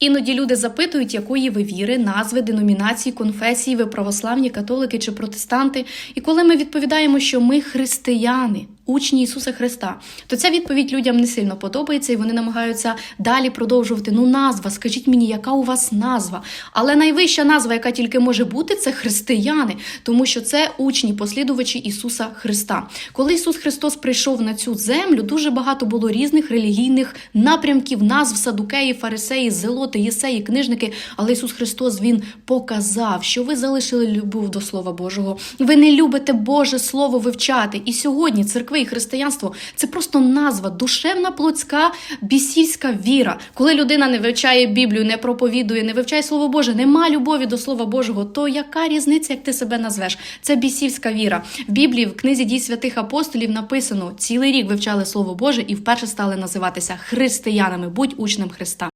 Іноді люди запитують, якої ви віри, назви, деномінації, конфесії, ви православні, католики чи протестанти. І коли ми відповідаємо, що ми християни, учні Ісуса Христа, то ця відповідь людям не сильно подобається, і вони намагаються далі продовжувати. Ну, назва, скажіть мені, яка у вас назва? Але найвища назва, яка тільки може бути, це християни, тому що це учні, послідувачі Ісуса Христа. Коли Ісус Христос прийшов на цю землю, дуже багато було різних релігійних напрямків, назв садукеї, фарисеї, зелоти, єсеї, книжники. Але Ісус Христос Він показав, що ви залишили любов до Слова Божого. Ви не любите Боже Слово вивчати. І сьогодні церкви і християнство це просто назва, душевна плотська бісівська віра. Коли людина не вивчає Біблію, не проповідує, не вивчає Слово Боже, нема любові до Слова Божого, то яка різниця, як ти себе назвеш? Це бісівська віра. В Біблії, в книзі дій святих апостолів написано: цілий рік вивчали Слово Боже і вперше стали називатися християнами. Будь учнем Христа.